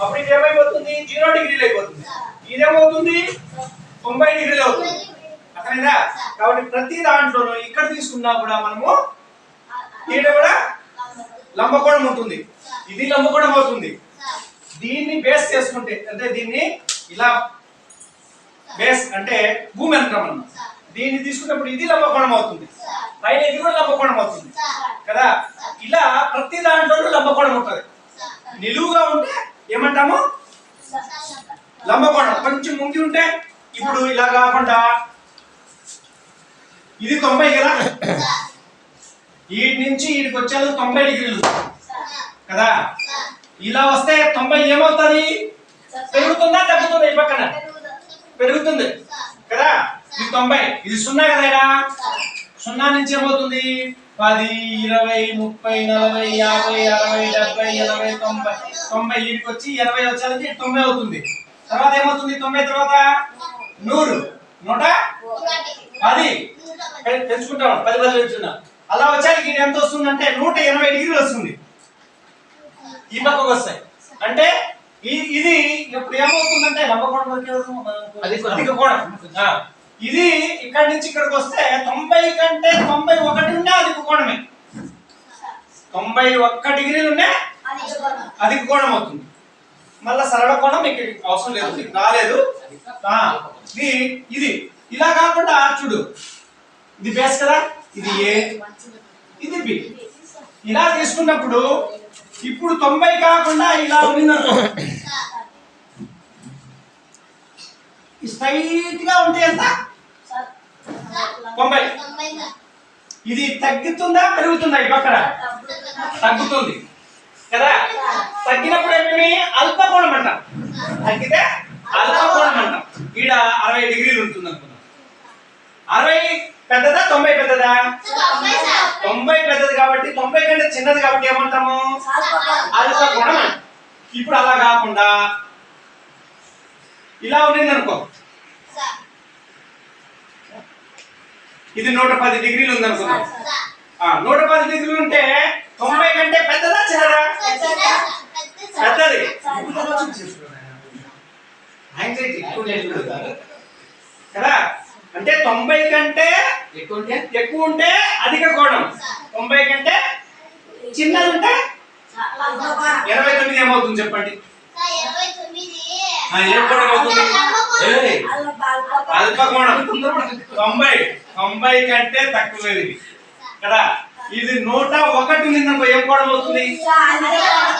అప్పుడు ఇది ఏమైపోతుంది? జీరో డిగ్రీలు అయిపోతుంది. ఇదేమవుతుంది తొంభై డిగ్రీలు అవుతుంది. అర్థమైందా? కాబట్టి ప్రతి దాంట్లోనూ ఇక్కడ తీసుకున్నా కూడా మనము ఈడ కూడా లంబకోణం ఉంటుంది. ఇది లంబకోణం అవుతుంది. దీన్ని బేస్ చేసుకుంటే అంటే దీన్ని ఇలా బేస్ అంటే భూమి అంటాం మనం. దీన్ని తీసుకున్నప్పుడు ఇది లంబకోణం అవుతుంది. పైన ఇది కూడా లంబకోణం అవుతుంది. కదా? ఇలా ప్రతి దాంట్లోనూ లంబకోణం ఉంటుంది. నిలువుగా ఉంటే ఏమంటాము? లంబకోణం. కొంచెం ముంగి ఉంటే ఇప్పుడు ఇలా కాకుండా. ఇది తొంభై కదా? వీటి నుంచి వీటికి వచ్చేది తొంభై డిగ్రీలు. కదా? ఇలా వస్తే తొంభై ఏమవుతుంది? పెరుగుతుందా తగ్గుతుందా ఈ పక్కన? పెరుగుతుంది. కదా? ఇది తొంభై. ఇది సున్నా కదా ఈడ? సున్నా నుంచి ఏమవుతుంది? పది ఇరవై ముప్పై నలభై యాభై అరవై డెబ్బై ఎనభై తొంభై. తొంభై వీటికి వచ్చి ఎనభై వచ్చేది తొంభై అవుతుంది. తర్వాత ఏమవుతుంది? తొంభై తర్వాత నూరు. నూట పది. పెంచుకుంటాం. పది పది పెంచుకున్నాం అలా వచ్చాక ఇది ఎంత వస్తుంది అంటే నూట ఎనభై డిగ్రీలు వస్తుంది. ఈ పక్కకు వస్తాయి. అంటే ఇది ఇప్పుడు ఏమవుతుందంటే లంబకోణం? మనకు అధిక కోణం. ఇది ఇక్కడి నుంచి ఇక్కడికి వస్తే తొంభై కంటే తొంభై ఒకటి ఉండే అధిక కోణమే తొంభై ఒక్క డిగ్రీలు ఉండే అధిక కోణం అవుతుంది. మళ్ళా సరళ కోణం మీకు అవసరం లేదు మీకు రాలేదు. ఇది ఇది. ఇలా కాకుండా చూడు. ఇది బేస్ కదా? ఇది ఏ ఇది బి ఇలా తీసుకున్నప్పుడు ఇప్పుడు తొంభై కాకుండా ఇలా ఉందనుకో. స్ట్రైట్గా ఉంటే ఎంత? తొంభై. ఇది తగ్గుతుందా పెరుగుతుందా ఈ పక్కన? తగ్గుతుంది. కదా? తగ్గినప్పుడు ఏమేమి? అల్పకోణం అంటాం తగ్గితే అల్పకోణం అంటాం ఈడ అరవై డిగ్రీలు ఉంటుంది అనుకున్నాం అరవై పెద్దదా తొంభై పెద్దదా? తొంభై పెద్దది కాబట్టి తొంభై కంటే చిన్నది కాబట్టి ఏమంటాము? అల్పకోణం అంటాం ఇప్పుడు అలా కాకుండా ఇలా ఉండింది అనుకో ఇది నూట పది డిగ్రీలు ఉంది అనుకున్నాం ఆ, నూట పది డిగ్రీలు ఉంటే తొంభై కంటే పెద్దదా చిన్నదా? పెద్దది. కదా? అంటే తొంభై కంటే ఎక్కువ ఉంటే? ఎక్కువ ఉంటే అధిక కోణం. తొంభై కంటే చిన్నది ఉంటే ఎనభై తొమ్మిది ఏమవుతుంది చెప్పండి? ఆ, ఏ కోణం అవుతుంది? ఏయ్, అల్ప కోణం. తొంభై. తొంభై కంటే తక్కువ కదా? ఇది నూట ఒకటి నిన్న ఏం కోణం వస్తుంది?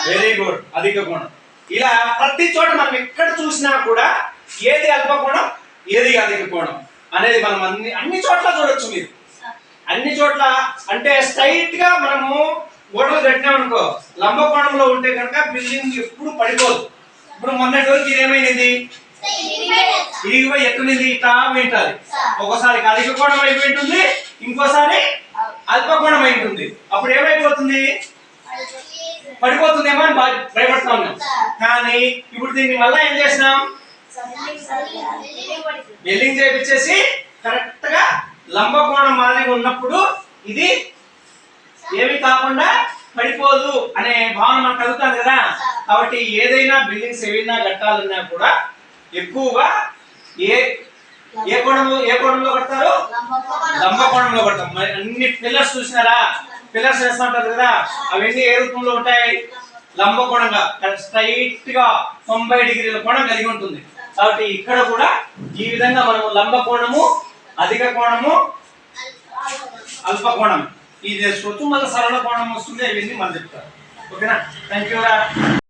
వెరీ గుడ్ అధిక కోణం. ఇలా ప్రతి చోట మనం ఎక్కడ చూసినా కూడా ఏది అల్ప కోణం ఏది అధిక కోణం అనేది మనం అన్ని అన్ని చోట్ల చూడొచ్చు మీరు. అన్ని చోట్ల అంటే స్ట్రైట్గా మనము గోడలు కట్టినామనుకో లంబ కోణంలో ఉంటే కనుక బిల్డింగ్ ఎప్పుడు పడిపోదు. ఇప్పుడు మొన్నటి వరకు ఇదేమైనది ఏమైంది ఇరిగిపోయి ఎక్కడిది ఇట్లా వింటది. ఒకసారి అధిక కోణం అయిపోయి ఉంటుంది ఇంకోసారి అల్ప కోణం అయి ఉంటుంది. అప్పుడు ఏమైపోతుంది? పడిపోతుందేమో అని భయపడతా ఉన్నాం. కానీ ఇప్పుడు దీన్ని వల్ల ఏం చేసినాం? బిల్లింగ్ చేపించేసి కరెక్ట్గా లంబకోణం మాదిరి ఉన్నప్పుడు ఇది ఏమి కాకుండా పడిపోదు అనే భావన మనకు కలుగుతుంది కదా. కాబట్టి ఏదైనా బిల్డింగ్స్ ఏమైనా కట్టాలన్నా కూడా ఎక్కువగా ఏ ఏ కోణంలో ఏ కోణంలో కడతారు? లంబ కోణంలో కడతాం మరి అన్ని పిల్లర్స్ చూసినారా? పిల్లర్స్ వేస్తుంటారు కదా? అవన్నీ ఏ రూపంలో ఉంటాయి? లంబ కోణంగా స్ట్రైట్గా తొంభై డిగ్రీల కోణం కలిగి ఉంటుంది. కాబట్టి ఇక్కడ కూడా ఈ విధంగా మనము లంబ కోణము అధిక కోణము అల్ప కోణం. ఇది చేసుకోవచ్చు మళ్ళీ సరళ కోణం వస్తుంది అవన్నీ మనం చెప్తారు ఓకేనా? Thank you